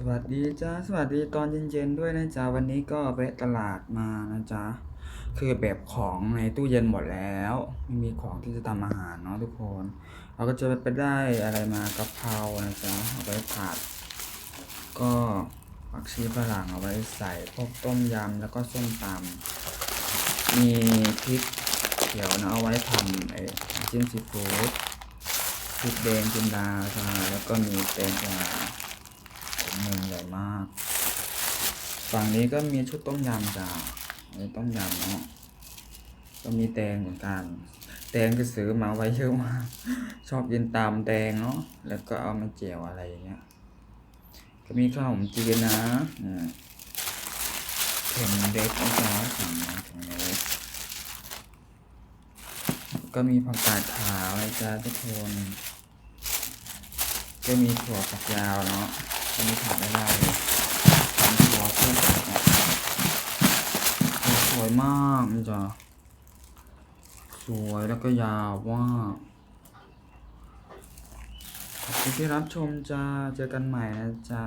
สวัสดีจ้าสวัสดีตอนเย็นๆด้วยนะจ๊ะวันนี้ก็ไปตลาดมานะจ๊ะคือแบบของในตู้เย็นหมดแล้วไม่มีของที่จะทำอาหารเนาะทุกคนเราก็จะไปได้อะไรมากะเพรานะจ๊ะเอาไว้ผัด ก็ผักชีฝรั่งเอาไว้ใส่พวกต้มยำแล้วก็ส้มตำมีพริกเขียวนะเอาไว้ทำไอ้จิ้มซีฟู้ดพริกแดงจินดาจ้าแล้วก็มีแตงกวา ถุงมือใหญ่มาก ฝั่งนี้ก็มีชุดต้มยำจ้ะอันนี้ต้มยำเนาะก็มีแตงเหมือนกัน แตงก็ซื้อมาไว้เยอะมากชอบกินตามแตงเนาะแล้วก็เอามาเจียวอะไรอย่างเงี้ยก็มีข้าวหอมจีนนะอืมเข็มเด็กนะจ๊ะสั่งมาถุงเล็กก็มีผักกาดขาวนะจ๊ะทุกคนก็มีถั่วฝักยาวเนาะ ก็มีผักได้เลยทำถั่วเพื่อนถั่วสวยมากนะจ๊ะสวยแล้วก็ยาวมากขอบคุณที่รับชมจ้าเจอกันใหม่นะจ๊ะ